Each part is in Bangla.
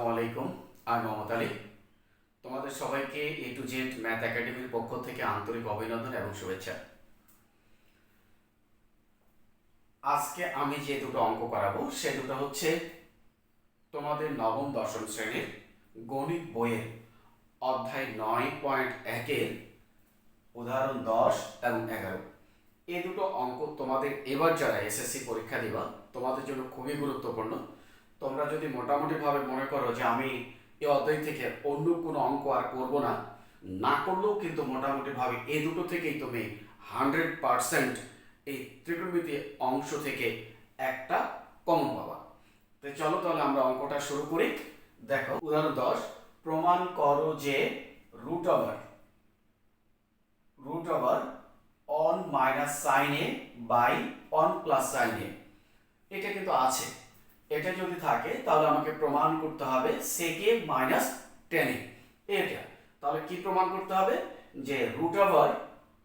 আসসালামু আলাইকুম, আমি মমতা আলী। তোমাদের সবাইকে এ টু জেড ম্যাথ একাডেমির পক্ষ থেকে আন্তরিক অভিনন্দন এবং শুভেচ্ছা। আজকে আমি যে দুটো অঙ্ক করাবো, সে দুটো হচ্ছে তোমাদের নবম, দশম শ্রেণির গণিত বইয়ের অধ্যায় নয় পয়েন্ট একের উদাহরণ দশ এবং এগারো। এই দুটো অঙ্ক তোমাদের এবার যারা এসএসসি পরীক্ষা দিবা, তোমাদের জন্য খুবই গুরুত্বপূর্ণ। তোমরা যদি মোটামুটিভাবে মনে করো যে আমি এই অধ্যায় থেকে অন্য কোনো অঙ্ক আর করব না না করলেও কিন্তু মোটামুটিভাবে এই দুটো থেকেই তুমি হান্ড্রেড পারসেন্ট এই ত্রিকোণমিতি অংশ থেকে একটা কমন পাবা। তো চলো তাহলে আমরা অঙ্কটা শুরু করি। দেখো, উদাহরণ দশ, প্রমাণ করো যে root over root over one minus sine A by one plus sine A এটা কিন্তু আছে। এটা যদি থাকে, তাহলে আমাকে প্রমাণ করতে হবে সেকে মাইনাস টেনে এটা। তাহলে কি প্রমাণ করতে হবে? যে রুট ওভার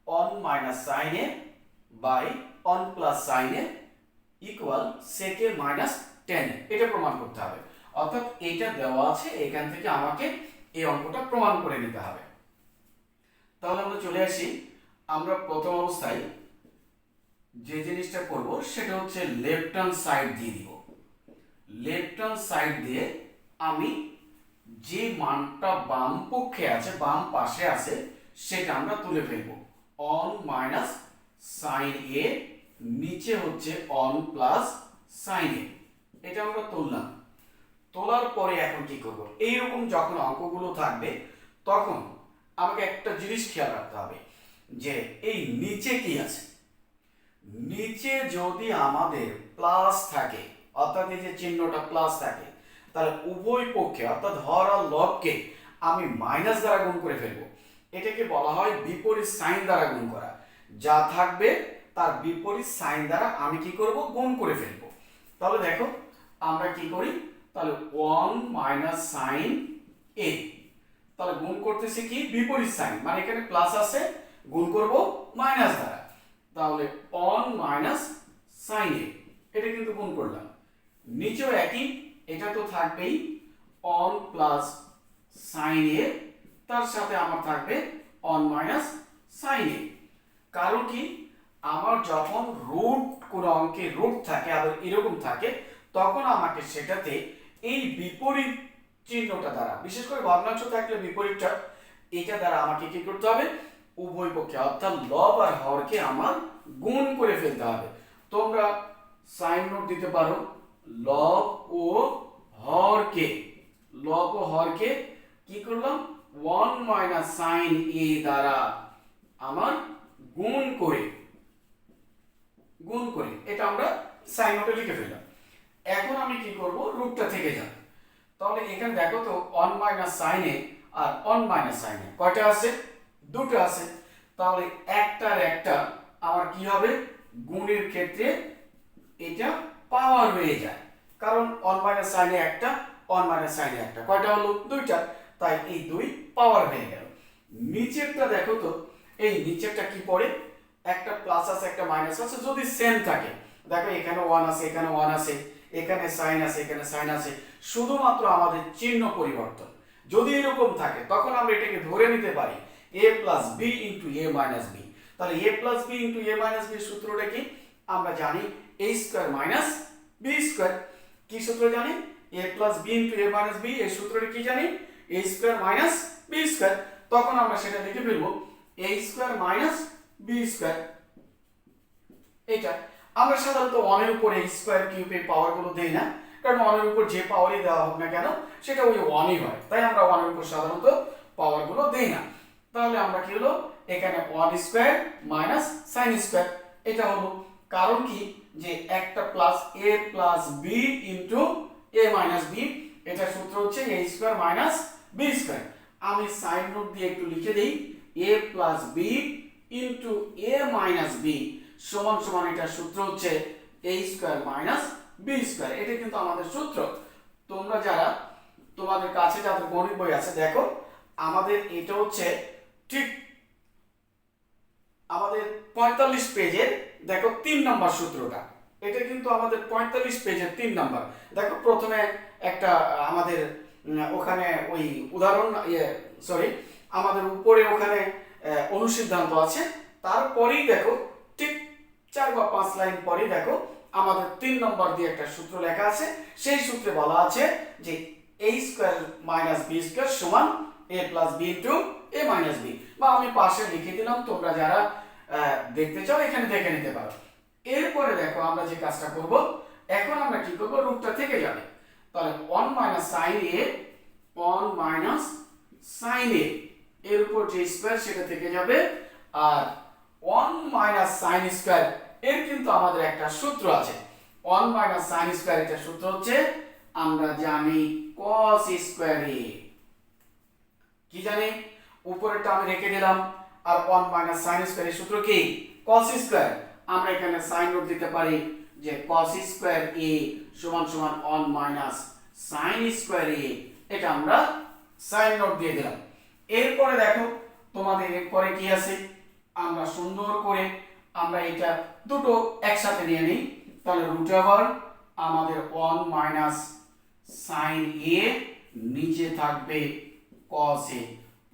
অন মাইনাস সাইনে বাই অন প্লাস সাইনে ইকুয়াল সেকে মাইনাস টেন এটা প্রমাণ করতে হবে। অর্থাৎ এটা দেওয়া আছে, এখান থেকে আমাকে এই অঙ্কটা প্রমাণ করে নিতে হবে। তাহলে আমরা চলে আসি। আমরা প্রথম অবস্থায় যে জিনিসটা করব, সেটা হচ্ছে লেফট হ্যান্ড সাইড দিয়ে দিব। লেফট হ্যান্ড সাইড দিয়ে আমি যে মানটা বাম পক্ষে আছে, বাম পাশে আছে, সেটা আমরা তুলে ফেলব। অন মাইনাস সাইন এ, নিচে হচ্ছে অন প্লাস সাইন এ। এটা আমরা তুললাম। তোলার পরে এখন কি করব? এইরকম যখন অঙ্কগুলো থাকবে, তখন আমাকে একটা জিনিস খেয়াল রাখতে হবে, যে এই নিচে কি আছে? নিচে যদি আমাদের প্লাস থাকে অর্থাৎ এই যে চিহ্নটা প্লাস থাকে, তাহলে উভয় পক্ষে, অর্থাৎ হর আর লবকে আমি মাইনাস দ্বারা গুণ করে ফেলব। এটাকে বলা হয় বিপরীত সাইন দ্বারা গুণ করা। যা থাকবে, তার বিপরীত সাইন দ্বারা আমি কি করব? গুণ করে ফেলব। তাহলে দেখো, আমরা কি করি? তাহলে ওয়ান মাইনাস সাইন এ তাহলে গুণ করতেছি কি? বিপরীত সাইন মানে এখানে প্লাস আছে, গুণ করব মাইনাস দ্বারা। তাহলে অন মাইনাস সাইন এ এটা কিন্তু গুণ করলাম। নিচেও একই এটা তো থাকবেই। অন প্লাস সাইন এ তার সাথে আমার থাকবে অন মাইনাস সাইন এ কারণ কি? আমার যখন রুট কোনো অঙ্কে রুট থাকে, আবার এরকম থাকে, তখন আমাকে সেটাতে এই বিপরীত চিহ্নটা দ্বারা, বিশেষ করে ভগ্নাংশ থাকলে বিপরীতটা, এটা দ্বারা আমাকে কি করতে হবে? উভয় পক্ষে, অর্থাৎ লব আর হরকে আমার গুণ করে ফেলতে হবে। তোমরা সাইন নোট দিতে পারো। লব ও হরকে, লব ও হরকে কি করলাম? ওয়ান মাইনাস সাইন এ দ্বারা আমার গুণ করে গুণ করে, এটা আমরা সাইন নোটে লিখে ফেললাম। এখন আমি কি করব? রূপটা থেকে যাব তাহলে এখানে দেখো তো অন মাইনাস সাইনে আর অন মাইনাস সাইনে কয়টা আছে? দুটো আছে। তাহলে একটার একটা আমার কি হবে? গুণের ক্ষেত্রে এটা পাওয়ার হয়ে যায়। কারণ অন মাইনাস সাইনে একটা অন মাইনাস সাইনে একটা। কয়টা হলো? দুইটা। তাই এই দুই পাওয়ার হয়ে গেল। নিচেরটা দেখো তো, এই নিচেরটা কি পড়ে? একটা প্লাস আছে, একটা মাইনাস আছে। যদি সেম থাকে, দেখো এখানে ওয়ান আছে, এখানে ওয়ান আছে, এখানে সাইন আছে, এখানে সাইন আছে। শুধুমাত্র আমাদের চিহ্ন পরিবর্তন। যদি এরকম থাকে, তখন আমরা এটাকে ধরে নিতে পারি। A plus B into A minus B তাহলে A plus B into A minus B সূত্রটা কি? আমরা জানি A square minus B square কি সূত্র জানি? A plus B into A minus B এই সূত্রটা কি জানি? A square minus B square তখন আমরা সেটা লিখে ফেলব A square minus B square এটা আমরা সাধারণত ওয়ানের উপরে স্কোয়ার কিউবের পাওয়ারগুলো দেই না, কারণ ওয়ানের উপর যে পাওয়ারই দেওয়া হোক না কেন, সেটা ওই ওয়ানই হয়। তাই আমরা ওয়ানের উপর সাধারণত পাওয়ারগুলো দেই না। তাহলে আমরা কি হলো? এখানে one square minus sine square এটা হলো কারণ কি? যে একটা plus A plus B into A minus B এটা সূত্র হচ্ছে A square minus B square আমি সাইন নোট দিয়ে একটু লিখে দিই A plus B into A minus B সমান সমান এটা সূত্র হচ্ছে A square minus B square এটা কিন্তু আমাদের সূত্র। তোমরা যারা তোমাদের কাছে যাদের গণিত বই আছে, দেখো, আমাদের এটা হচ্ছে ঠিক আমাদের পঁয়তাল্লিশ পেজের, দেখো তিন নম্বর সূত্রটা। এটা কিন্তু আমাদের পঁয়তাল্লিশ পেজের তিন নম্বর। দেখো প্রথমে একটা, আমাদের ওখানে ওই উদাহরণ ইয়ে সরি আমাদের উপরে ওখানে অনুসিদ্ধান্ত আছে। তারপরেই দেখো, ঠিক চার বা পাঁচ লাইন পরেই দেখো, আমাদের তিন নম্বর দিয়ে একটা সূত্র লেখা আছে। সেই সূত্রে বলা আছে যে A square minus B square সমান A plus B into A minus B বা আমি পাশে লিখে দিলাম, তোমরা যারা দেখতে চাও, এখানে দেখে নিতে পারো। এরপরে দেখো, আমরা যে কাজটা করব, এখন আমরা কি করব? রুটটা থেকে যাবে। তাহলে one minus sine A one minus sine A এর উপর যে স্কোয়ার সেটা থেকে যাবে। আর ওয়ান মাইনাস সাইন স্কোয়ার এর কিন্তু আমাদের একটা সূত্র আছে। ওয়ান মাইনাস সাইন স্কোয়ার এটা সূত্র হচ্ছে, আমরা জানি কস স্কোয়ার এ কি জানি? উপরেরটা আমি রেখে দিলাম, আর ওয়ান মাইনাস সাইন স্কোয়ারের সূত্র কি? কস স্কোয়ার আমরা এখানে সাইন নোট দিতে পারি যে কস স্কোয়ার এ সমান সমান one minus sine square A এটা আমরা সাইন নোট দিয়ে দিলাম। এরপরে দেখো, তোমাদের এরপরে কি আছে? আমরা সুন্দর করে আমরা এটা দুটো একসাথে নিয়ে নিই। তাহলে রুট ওভার আমাদের ওয়ান মাইনাস সাইন এ নিচে থাকবে কস এ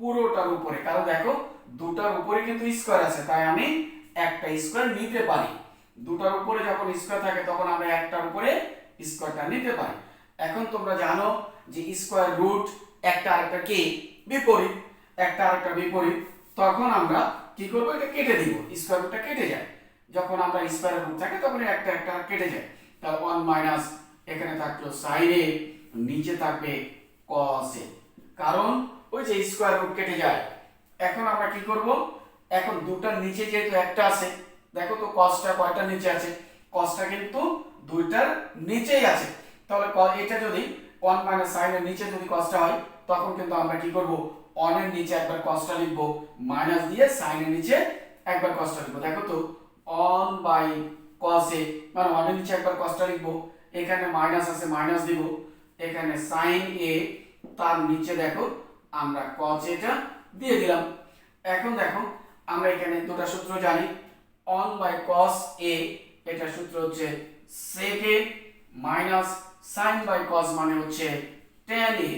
পুরোটার উপরে। কারণ দেখো, দুটার উপরে কিন্তু স্কোয়ার আছে, তাই আমি একটা স্কোয়ার নিতে পারি। দুটার উপরে যখন স্কোয়ার থাকে, তখন আমরা একটার উপরে স্কোয়ারটা নিতে পারি। এখন তোমরা জানো যে স্কোয়ার রুট একটা আরেকটা কি? বিপরীত। একটা আরেকটা বিপরীত। তখন আমরা কি করব? এটা কেটে দিব। স্কোয়ার রুটটা কেটে যায়। যখন আমরা স্কোয়ার রুট থাকে তখন একটা একটা কেটে যায়। তাহলে ওয়ান মাইনাস এখানে থাকল সাইন নিচে থাকবে কস কারণ ওই যে স্কোয়ার রুট কেটে যায়। এখন আমরা কি করব? এখন দুটার নিচে যেহেতু একটা আছে, দেখো তো কসটা কয়টা নিচে আছে? কসটা কিন্তু দুইটার নিচেই আছে। তাহলে এটা যদি ওয়ান মাইনাস সাইনের নিচে যদি কসটা হয়, তখন কিন্তু আমরা কি করব? অনের নিচে একবার কসটা লিখব মাইনাস দিয়ে সাইনের নিচে একবার কসটা লিখব। দেখো তো অন বাই কস এ মানে অনের নিচে একবার কসটা লিখব, এখানে মাইনাস আছে মাইনাস দিব। এখানে সাইন এ তার নিচে দেখো আমরা কজ এটা দিয়ে দিলাম। এখন দেখো, আমরা এখানে দুটো সূত্র জানি। অন বাই কস এ এটা সূত্র হচ্ছে sec a minus sine by cos মানে হচ্ছে tan a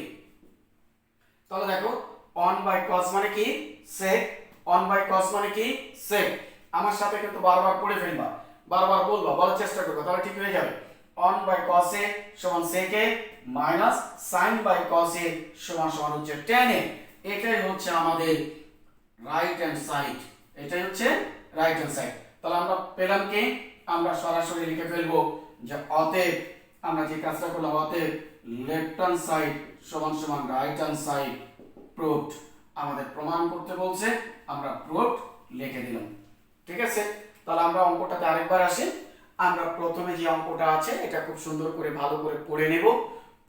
তাহলে দেখো অন বাই কস মানে কি? sec অন বাই কস মানে কি? sec আমার সাথে কিন্তু বারবার পড়ে ফেলবা, বারবার বলবা, বলার চেষ্টা করবা, তাহলে ঠিক হয়ে যাবে। অন বাই কস এ সমান sec a minus sine by cos A সমান সমান হচ্ছে tan a এটাই হচ্ছে আমাদের রাইট হ্যান্ড সাইড এটাই হচ্ছে রাইট হ্যান্ড সাইড তাহলে আমরা পেলাম কি? আমরা সরাসরি লিখে ফেলব যে অতএব আমরা যে কাজটা করলাম, অতএব লেফট হ্যান্ড সাইড সমান সমান রাইট হ্যান্ড সাইড প্রুভড আমাদের প্রমাণ করতে বলছে, আমরা প্রুভড লিখে দিলাম। ঠিক আছে? তাহলে আমরা অঙ্কটাতে আরেকবার আসি। আমরা প্রথমে যে অঙ্কটা আছে, এটা খুব সুন্দর করে, ভালো করে পড়ে নেব।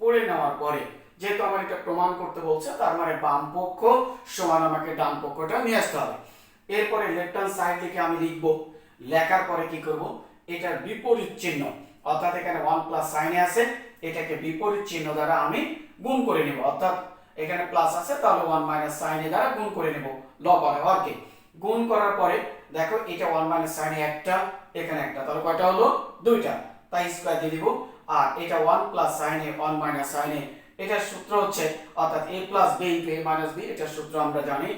পড়ে নেওয়ার পরে, যেহেতু আমার এটা প্রমাণ করতে বলছে তার মানে বাম পক্ষ সমান আমাকে ডান পক্ষটা নিয়ে আসতে হবে। এরপরে লেফট হ্যান্ড সাইড থেকে আমি লিখব, লেখার পরে কি করব? এটার বিপরীত চিহ্ন, অর্থাৎ এখানে ওয়ান প্লাস সাইনে আছে, এটাকে বিপরীত চিহ্ন দ্বারা আমি গুণ করে নেব। অর্থাৎ এখানে প্লাস আছে, তাহলে ওয়ান মাইনাস সাইনে দ্বারা গুণ করে নেব ল পরে হরকে। গুণ করার পরে, দেখো এটা ওয়ান মাইনাস সাইনে একটা, এখানে একটা, তাহলে কয়টা হলো? দুইটা। তাই স্কোয়ার দিয়ে দিব আর এটা ওয়ান প্লাস সাইনে ওয়ান মাইনাস সাইনে এটার সূত্র হচ্ছে, অর্থাৎ A plus B A minus B এটার সূত্র আমরা জানি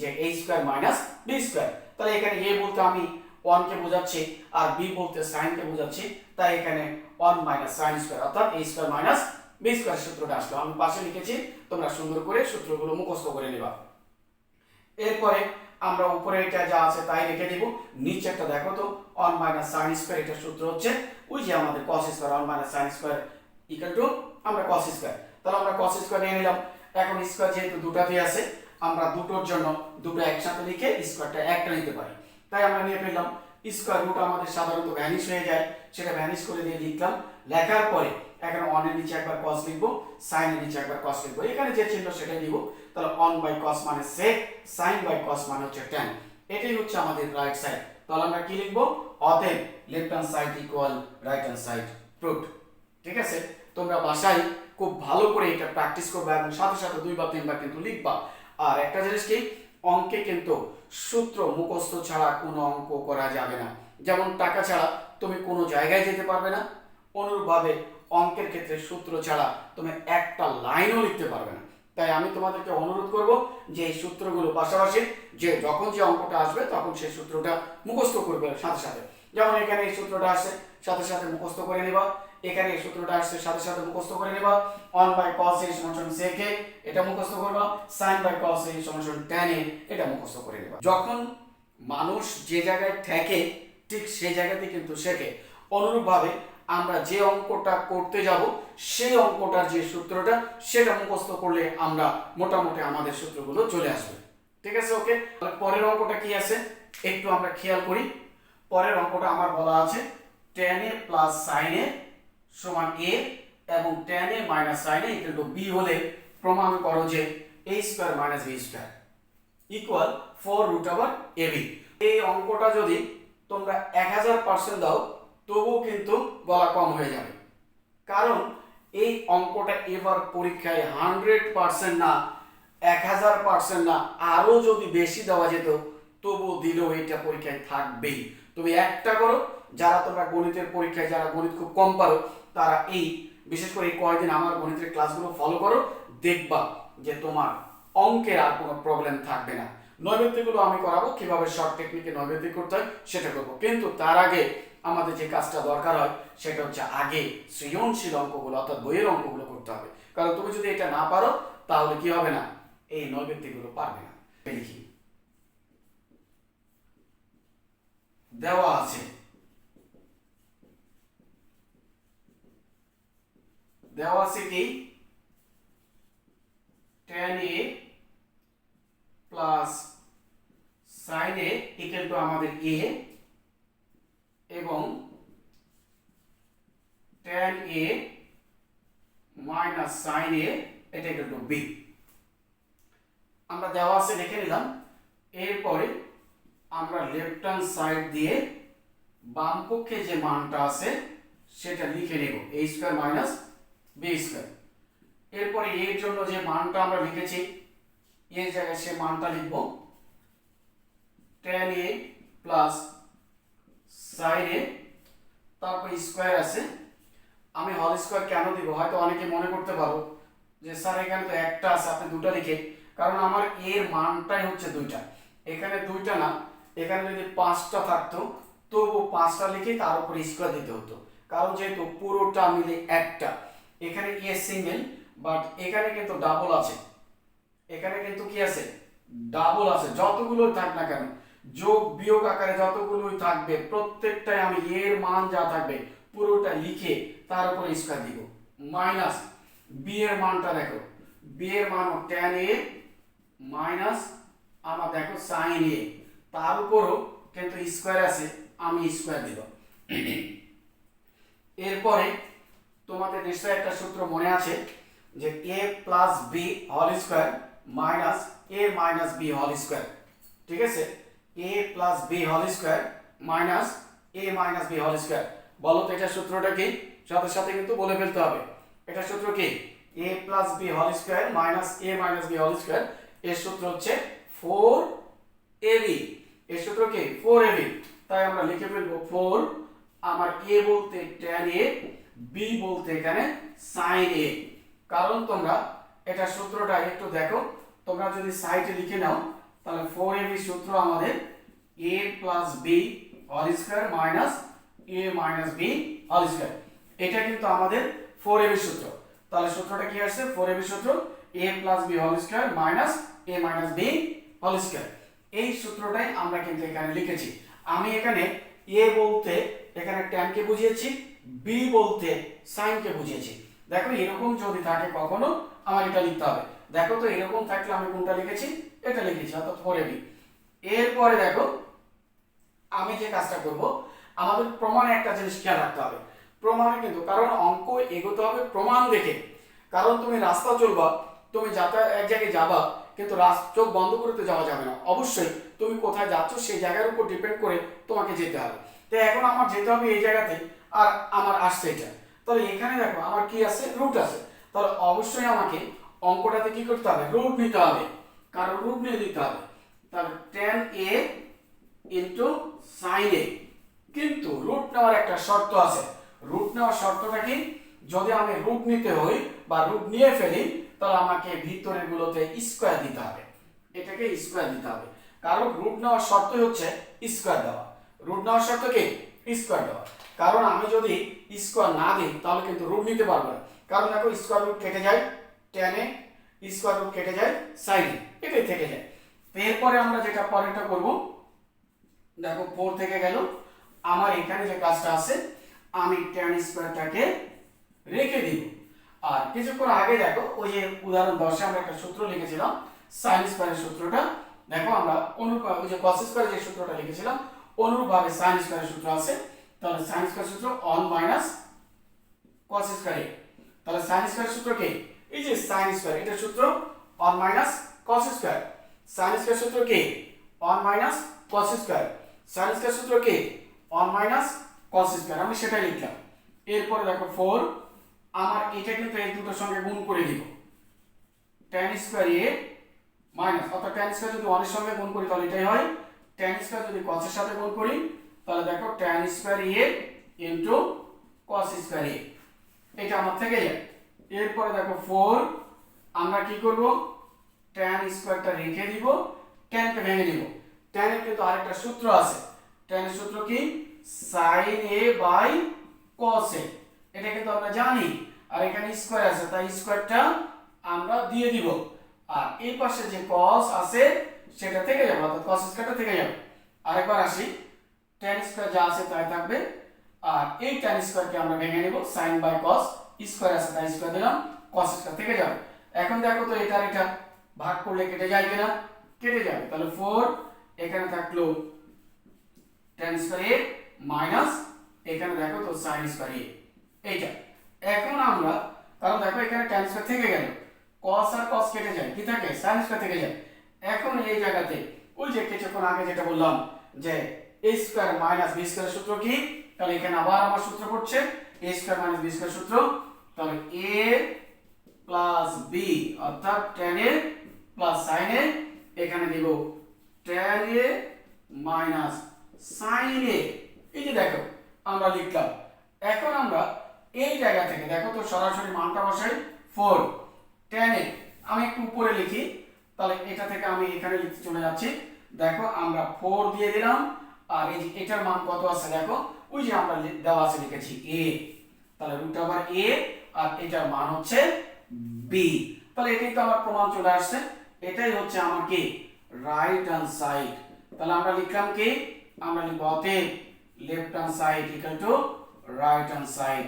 যে A square minus B square তাহলে এখানে এ বলতে আমি ওয়ানকে বোঝাচ্ছি আর বি বলতে সাইনকে বোঝাচ্ছি, তাই এখানে ওয়ান মাইনাস সাইন স্কোয়ার অর্থাৎ A square minus B square সূত্রটা আসলো। আমি পাশে লিখেছি, তোমরা সুন্দর করে সূত্রগুলো মুখস্থ করে নেবা। এরপরে আমরা উপরে এটা যা আছে তাই রেখে দেব। নিচে একটা দেখো তো অন মাইনাস সাইন স্কোয়ার এটার সূত্র হচ্ছে, ওই যে আমাদের cos square one minus sine square equal to আমরা কস স্কোয়ার তাহলে আমরা কস স্কোয়ার নিয়ে নিলাম। এখন স্কোয়ার যেহেতু দুটাতে আছে, আমরা দুটোর জন্য দুটো একসাথে লিখে স্কোয়ারটা একটা নিতে পারি। তাই আমরা নিয়ে ফেললাম। স্কোয়ার রুট আমাদের সাধারণত ভ্যানিশ হয়ে যায়, সেটা ভ্যানিশ করে দিয়ে লিখলাম। লেখার পরে এখানে অনের নিচে একবার কস লিখব সাইনের নিচে একবার কস লিখব। এখানে যে চিহ্ন সেটাই দিব, তাহলে অন বাই কস মানে সেক সাইন বাই কস মানে হচ্ছে ট্যান এটাই হচ্ছে আমাদের রাইট সাইড তাহলে আমরা কি লিখব? অতএব left hand side equal right hand side proved ঠিক আছে? তোমরা বাসায় খুব ভালো করে এটা প্র্যাকটিস করবে এবং সাথে সাথে দুইবার তিনবার কিন্তু লিখবা। আর একটা জিনিস কি? অঙ্কে কিন্তু সূত্র মুখস্থ ছাড়া কোনো অঙ্ক করা যাবে না। যেমন টাকা ছাড়া তুমি কোনো জায়গায় যেতে পারবে না। অনুরূপভাবে অঙ্কের ক্ষেত্রে সূত্র ছাড়া তুমি একটা লাইনও লিখতে পারবে না। তাই আমি তোমাদেরকে অনুরোধ করব যে এই সূত্রগুলো পাশাপাশি যে যখন যে অঙ্কটা আসবে, তখন সেই সূত্রটা মুখস্থ করবে সাথে সাথে। যেমন এখানে এই সূত্রটা আসছে, সাথে সাথে মুখস্থ করে নেবা। এখানে এই সূত্রটা আসছে, সাথে সাথে মুখস্থ করে নেবা। অন বাই cos a সমান a, এটা মুখস্থ করবা। sin বাই cos a সমান tan a, এটা মুখস্থ করে নেবা। যখন মানুষ যে জায়গায় ঠেকে ঠিক সেই জায়গাতে কিন্তু শেখে অনুরূপভাবে আমরা যে অঙ্কটা করতে যাব, সেই অঙ্কটার যে সূত্রটা, সেটা মুখস্থ করলে আমরা মোটামুটি আমাদের সূত্রগুলো চলে আসবে। ঠিক আছে, ওকে? পরের অঙ্কটা কি আছে? একটু আমরা খেয়াল করি। পরের অঙ্কটা আমার বলা আছে, tan a plus sin a সমান a এবং tan a minus sin a equal to হলে প্রমাণ করো যে a square minus b square equal four root over AB এই অঙ্কটা যদি তোমরা এক হাজার পার্সেন্ট দাও তবুও কিন্তু বলা কম হয়ে যাবে। কারণ এই অঙ্কটা এবার পরীক্ষায় হান্ড্রেড পার্সেন্ট না, এক হাজার পার্সেন্ট না, আরও যদি বেশি দেওয়া যেত, তবুও দিলেও এটা পরীক্ষায় থাকবেই। তুমি একটা করো, যারা তোমরা গণিতের পরীক্ষায়, যারা গণিত খুব কম পারো, তারা এই, বিশেষ করে এই কয়েকদিন আমার গণিতের ক্লাসগুলো ফলো করো, দেখবা যে তোমার অঙ্কের আর কোনো প্রবলেম থাকবে না। নৈবেদ্যগুলো আমি করাবো, কীভাবে শর্ট টেকনিকে নৈবেদ্য করতে হয়, সেটা করব। কিন্তু তার আগে আমাদের যে কাজটা দরকার হয়, সেটা হচ্ছে আগে সৃজনশীল অঙ্কগুলো, অর্থাৎ বইয়ের অঙ্কগুলো করতে হবে। কারণ তুমি যদি এটা না পারো, তাহলে কি হবে না? এই নৈবেদ্যগুলো পারবে না। লিখি। দেওয়া আছে। দেওয়া আছে কি? tan a plus sin a equal to আমাদের a এবং tan a minus sin a, এটা ইকুয়াল b. আমরা দেওয়া আছে, লিখে নিলাম। এরপরে আমরা লেফট হ্যান্ড সাইড দিয়ে বাম পক্ষে যে মানটা আছে, সেটা লিখে নেব। A square minus b square এরপরে এর জন্য যে মানটা আমরা লিখেছি এর জায়গায় সে মানটা লিখব। tan a প্লাস a তারপর স্কয়ার আছে। আমি হল স্কয়ার কেন দিব? হয়তো অনেকে মনে করতে পারো যে, স্যার, এখানে তো একটা আছে, আপনি দুটো লিখে। কারণ আমার এর মানটাই হচ্ছে দুইটা। এখানে দুইটা না, এখানে যদি পাঁচটা থাকতো তবু পাঁচটা লিখে তার উপর স্কয়ার দিতে হতো। কারণ যেহেতু পুরোটা মিলে একটা, এখানে এ সিঙ্গেল বাট এখানে কিন্তু ডাবল আছে। এখানে কিন্তু কি আছে? ডাবল আছে। যতগুলো থাক না কেন যোগ বিয়োগ আকারে যতগুলোই থাকবে, প্রত্যেকটাই আমি এর মান যা থাকবে, পুরোটা লিখে তার উপর স্কয়ার দিব। মাইনাস বি এর মানটা দেখো। বি এর মান ট্যান এ মাইনাস আমার দেখো সাইন এ তার উপরও কিন্তু স্কয়ার আছে, আমি স্কয়ার দিব। এরপরে তোমাদের নিশ্চয়ই একটা সূত্র মনে আছে যে A plus B whole square minus A minus B whole square ঠিক আছে? A plus B whole square minus A minus B whole square বলো তো এটা সূত্রটা কি? সাথে সাথে কিন্তু বলে ফেলতে হবে। এটা সূত্র কি? A plus B whole square minus A minus B whole square এর সূত্র হচ্ছে ফোর এ বি এর সূত্র কি? ফোর এ তাই আমরা লিখে ফেলব ফোর আমার এ বলতে ট্যান এ বি বলতে এখানে সাইন এ কারণ তোমরা এটা সূত্রটা একটু দেখো। তোমরা যদি সাইডে লিখে নাও তাহলে ফোর এ বি সূত্র আমাদের A plus B whole square minus A minus B whole square এটা কিন্তু আমাদের ফোর এ বি সূত্র। তাহলে সূত্রটা কি আসছে? ফোর এ বি সূত্র A plus B whole square minus A minus B whole square এই সূত্রটাই আমরা কিন্তু এখানে লিখেছি। আমি এখানে এ বলতে এখানে ট্যান কে বুঝিয়েছি বি বলতে সাইন কে বুঝিয়েছি। দেখো এরকম যদি থাকে কখনো, আমার এটা লিখতে হবে। দেখো তো এরকম থাকলে আমি কোনটা লিখেছি? এটা লিখেছি, অর্থাৎ ফোর বি এরপরে দেখো, আমি যে কাজটা করব, আমাদের প্রমাণে একটা জিনিস খেয়াল রাখতে হবে। প্রমাণে কিন্তু, কারণ অঙ্ক এগোতে হবে প্রমাণ দেখে। কারণ তুমি রাস্তা চলবা, তুমি যাতায়াত এক জায়গায় যাবা, কিন্তু চোখ বন্ধ করে তো যাওয়া যাবে না। অবশ্যই, তুমি কোথায় যাচ্ছ সেই জায়গার উপর ডিপেন্ড করে তোমাকে যেতে হবে। তো এখন আমার যেতে হবে এই জায়গাতে আর আমার আসছে এটা। তাহলে এখানে দেখো, আমার কি আছে? রুট আছে। তাহলে অবশ্যই আমাকে অঙ্কটাতে কি করতে হবে? রুট নিতে হবে। কারণ রুট নিয়ে দিতে হবে। তাহলে tan A into sine A কিন্তু রুট নেওয়ার একটা শর্ত আছে। রুট নেওয়ার শর্তটা কি? যদি আমি রুট নিতে হই বা রুট নিয়ে ফেলি, তাহলে আমাকে ভিতরের গুলোতে স্কোয়ার দিতে হবে। এটাকে স্কোয়ার দিতে হবে। কারণ রুট নেওয়ার শর্তই হচ্ছে স্কোয়ার দেওয়া। রুট নেওয়ার শর্ত কি? স্কোয়ার দেওয়া। কারণ আমি যদি স্কোয়ার না দিই, তাহলে কিন্তু রুট নিতে পারব না। কারণ দেখো স্কোয়ার রুট কেটে যায় টেনে স্কোয়ার রুট কেটে যায় সাইনে এটাই থেকে যায়। এরপরে আমরা যেটা পরেরটা করব, দেখো ফোর থেকে গেল। আমার এখানে যে কাজটা আছে, আমি টেন স্কোয়ারটাকে রেখে দিব। আর কিছুক্ষণ আগে দেখো, ওই যে উদাহরণ দশে আমরা একটা সূত্র লিখেছিলাম সাইন স্কোয়ারের সূত্রটা। দেখো আমরা অনুরূপ ওই যে কস স্কোয়ারের যে সূত্রটা লিখেছিলাম অনুরূপভাবে সাইন স্কোয়ারের সূত্র আছে। তাহলে সাইন স্কোয়ার সূত্র অন মাইনাস কস স্কোয়ার তাহলে সাইন স্কোয়ার সূত্র কি? এই যে সাইন স্কোয়ার এটা সূত্র one minus cos square sine square সূত্র কি? One minus cos square sine square সূত্র কি? অন মাইনাস কস স্কোয়ার আমি সেটাই লিখলাম। এরপরে দেখো ফোর আমার এটা কিন্তু এই দুটোর সঙ্গে গুণ করে দিব। tan স্কোয়ার এ মাইনাস অর্থাৎ tan স্কোয়ার যদি ওয়ানের সঙ্গে গুণ করি তাহলে এটাই হয়। tan স্কোয়ার যদি এর সাথে গুণ করি, তাহলে দেখো tan square A into cos square A. এটা আমার থেকে যায়। এরপরে দেখো ফোর আমরা কি করব? tan স্কোয়ারটা রেখে দিব, tan কে ভেঙে tan এর কিন্তু আরেকটা সূত্র আছে। এর সূত্র কি? সাইন এ বাই কস এ এটা কিন্তু আমরা জানি। আর এখানে স্কোয়ার আছে, তাই স্কোয়ারটা আমরা দিয়ে দিব। আর এই পাশে যে কস আছে, সেটা থেকে যাবে, অর্থাৎ কস স্কোয়ারটা থেকে যাবে। আরেকবার আসি। tan স্কোয়ার যা আছে তাই থাকবে। আর এই tan স্কোয়ারকে আমরা ভেঙে নেব সাইন বাই cos স্কোয়ার আছে তাই স্কোয়ার দিলাম, cos স্কোয়ার থেকে যাবে। এখন দেখো তো এটা এটা ভাগ করলে কেটে যায় কিনা? কেটে যাবে। তাহলে 4 এখানে থাকল tan স্কোয়ার a মাইনাস এখানে দেখো তো sin স্কোয়ার a এইটা। এখন আমরা, কারণ দেখো এখানে tan স্কোয়ার থেকে গেল। cos আর cos কেটে যায়, কি থাকে? sin স্কোয়ার থেকে যায়। এখন এই জায়গাতে, ওই যে কিছুক্ষণ আগে যেটা বললাম যে a square minus b square সূত্র কি? তাহলে এখানে আবার আমার সূত্র পড়ছে স্কোয়ার মাইনাস b স্কোয়ার সূত্র, তাহলে a প্লাস b, অর্থাৎ tan a plus sin a, এখানে দিব tan a minus sin a এই যে দেখো, আমরা লিখলাম। এখন আমরা এই জায়গা থেকে, দেখো তো সরাসরি মানটা বসাই 4 tan a আমি একটু উপরে লিখি, তাহলে এটা থেকে আমি এখানে লিখতে চলে যাচ্ছি। দেখো, আমরা 4 দিয়ে দিলাম, আর এই যে এটার মান কত আছে দেখো, ওই যে আমরা দেওয়া আছে লিখেছি a তাহলে রুট ওভার a আর এটার মান হচ্ছে b তাহলে এটাই তো আমার প্রমাণ চলে আসছে। এটাই হচ্ছে আমার কি রাইট হ্যান্ড সাইড তাহলে আমরা লিখলাম কি? আমরা লিখব অতএব left hand side equal to right hand side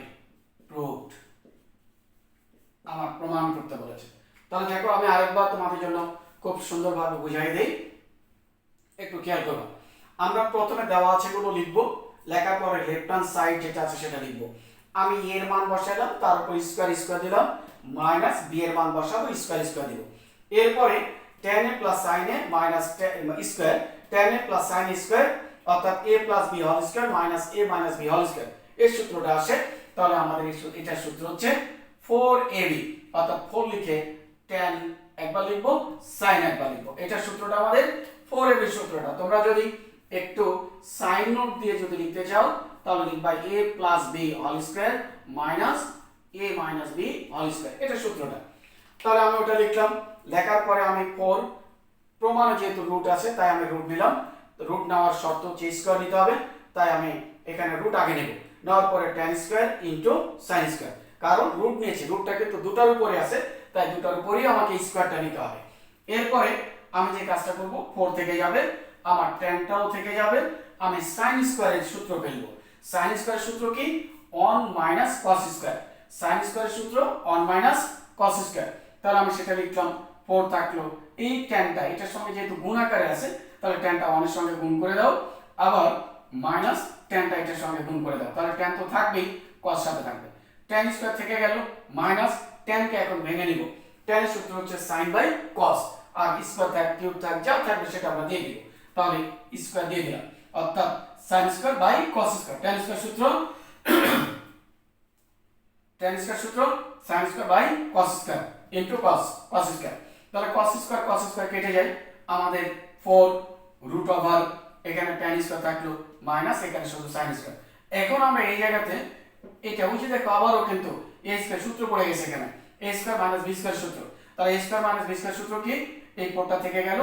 proved আমার প্রমাণ করতে বলেছে। তাহলে দেখো আমি আরেকবার তোমাদের জন্য খুব সুন্দরভাবে বুঝাই দেই। একটু খেয়াল করো। আমরা প্রথমে দেওয়া আছে গুলো লিখব, লেখার পরে লেফট হ্যান্ড সাইড যেটা আছে সেটা লিখব। আমি এর মান বসালাম তার উপর স্কোয়ার স্কোয়ার দিলাম মাইনাস বি এর মান বসাবো স্কোয়ার স্কোয়ার দিব। এরপরে tan A plus sin A minus square tan A plus sin square অর্থাৎ a প্লাস b হল square minus a minus b whole square এর সূত্রটা আসে, তাহলে আমাদের এটার সূত্র হচ্ছে 4ab অর্থাৎ 4 লিখে tan একবার লিখব, sin একবার লিখব। এটার সূত্রটা আমাদের 4ab এর সূত্রটা। তোমরা যদি একটু সাইন নোট দিয়ে যদি লিখতে চাও তাহলে লিখবা A plus B whole square minus A minus B whole square এটা সূত্রটা। তাহলে আমি ওটা লিখলাম। লেখার পরে আমি 4 প্রমাণে যেহেতু রুট আছে, তাই আমি রুট নিলাম। রুট নেওয়ার শর্ত হচ্ছে স্কোয়ার নিতে হবে। তাই আমি এখানে রুট আগে নেব। নেওয়ার পরে tan square into sine square কারণ রুট নিয়েছি। রুটটা কিন্তু দুটার উপরে আছে, তাই দুটার উপরেই আমাকে স্কোয়ারটা নিতে হবে। এরপরে আমি যে কাজটা করব ফোর থেকে যাবে। আমার ট্যানটাও থেকে যাবে। আমি সাইন স্কোয়ারের সূত্র ফেলব সাইন স্কোয়ারের সূত্র কি? One minus cos square sine স্কোয়ারের সূত্র অন মাইনাস কস স্কোয়ার তাহলে আমি সেটা লিখলাম ফোর থাকল এই ট্যানটা এটার সঙ্গে যেহেতু গুণ আকারে আছে, তাহলে ট্যানটা ওয়ানের সঙ্গে গুণ করে দাও। আবার মাইনাস ট্যানটা এটার সঙ্গে গুণ করে দাও। তাহলে ট্যান তো থাকবেই কস সাথে থাকবে। ট্যান স্কোয়ার থেকে গেল মাইনাস ট্যানকে এখন ভেঙে নিব। ট্যানের সূত্র হচ্ছে সাইন বাই কস আর স্কোয়ার থাক কিউব থাক, যা থাকবে সেটা আমরা দিয়ে দিব। তাহলে স্কোয়ার দিয়ে দিলাম। অর্থাৎ sine square by cos square tan square সূত্র ট্যান স্কোয়ার সূত্র sine square by cos square into cos cos square তাহলে কস স্কোয়ার কস স্কোয়ার কেটে যায়। আমাদের ফোর রুট ওভার এখানে ট্যান স্কোয়ার থাকল মাইনাস এখানে শুধু সাইন স্কোয়ার এখন আমরা এই জায়গাতে, এটা উঠে দেখো আবারও কিন্তু এ স্কয়ার সূত্র পড়ে গেছে এখানে। A square minus B square সূত্র। তাহলে A square minus B square সূত্র কি? এই পদটা থেকে গেল।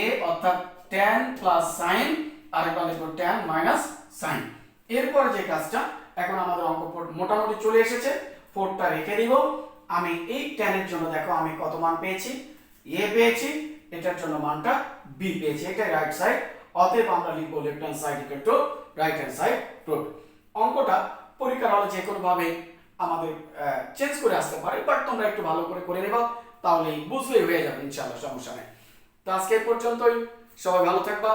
এ অর্থাৎ tan প্লাস sin আর একবার লিখব tan মাইনাস sin. এরপরে যে কাজটা, এখন আমাদের অঙ্ক মোটামুটি চলে এসেছে। ফোরটা রেখে দিব। আমি এই এর জন্য দেখো আমি কত মান পেয়েছি? এ পেয়েছি, এটার জন্য মানটা বি পেয়েছি। এটা রাইট সাইড অতএব আমরা লিখব left hand side equal to right hand side root অঙ্কটা পরীক্ষার হলে যে কোনো ভাবে আমাদের চেঞ্জ করে আসতে পারে বাট তোমরা একটু ভালো করে করে নেবা, তাহলেই বুঝলেই হয়ে যাবে, ইনশাআল্লাহ, সমস্যা নেই। তো আজকে পর্যন্তই। সবাই ভালো থাকবা।